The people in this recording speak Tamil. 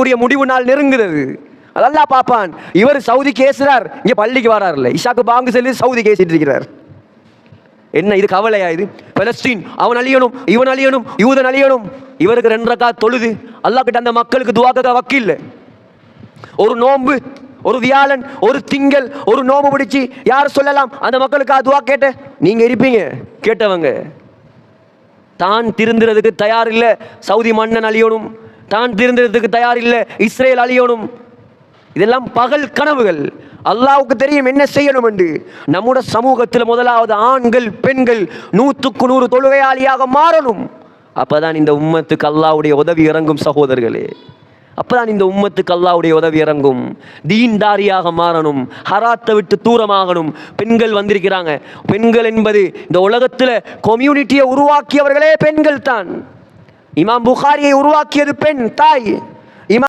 கூடிய முடிவு நாள் நெருங்குகிறது. அதெல்லாம் பார்ப்பான். இவர் சவுதி கேசுறார். இங்க பள்ளிக்கு வராருல்ல. இஷாக்கு பாங்கு செல்லி சவுதி கேசிட்டு இருக்கிறார். என்ன இது கவலையா இது? பலஸ்தீன் அவன் அழியணும் இவன் அழியணும் யூதன் அழியணும். இவருக்கு ரெண்டு ரக்கா தொழுது. அல்லாஹ் கிட்ட அந்த மக்களுக்கு துவாக்க வக்கில்ல ஒரு நோம்பு ஒரு வியாழன் ஒரு திங்கள் ஒரு நோம்பு பிடிச்சி யார் சொல்லலாம்? அந்த மக்களுக்கு அதுவா கேட்ட நீங்க இருப்பீங்க. கேட்டவங்க தான் திருந்துறதுக்கு தயார் இல்லை. சவுதி மன்னன் அழியணும். தான் திருந்ததுக்கு தயார் இல்லை இஸ்ரேல் அழியணும். இதெல்லாம் பகல் கனவுகள். அல்லாவுக்கு தெரியும் என்ன செய்யணும் என்று நம்முடைய சமூகத்தில் முதலாவது ஆண்கள் பெண்கள் நூற்றுக்கு நூறு தொழுகையாளியாக மாறணும். அப்பதான் இந்த உம்மத்துக்கு அல்லாவுடைய உதவி இறங்கும் சகோதரர்களே. அப்பதான் இந்த உம்மத்துக்கு அல்லாவுடைய உதவி இறங்கும். தீன்தாரியாக மாறணும். ஹராத்தை விட்டு தூரமாகணும். பெண்கள் வந்திருக்கிறாங்க. பெண்கள் என்பது இந்த உலகத்தில் கம்யூனிட்டியை உருவாக்கியவர்களே பெண்கள் தான். இமாம் புகாரியை உருவாக்கியது பெண் தாய்.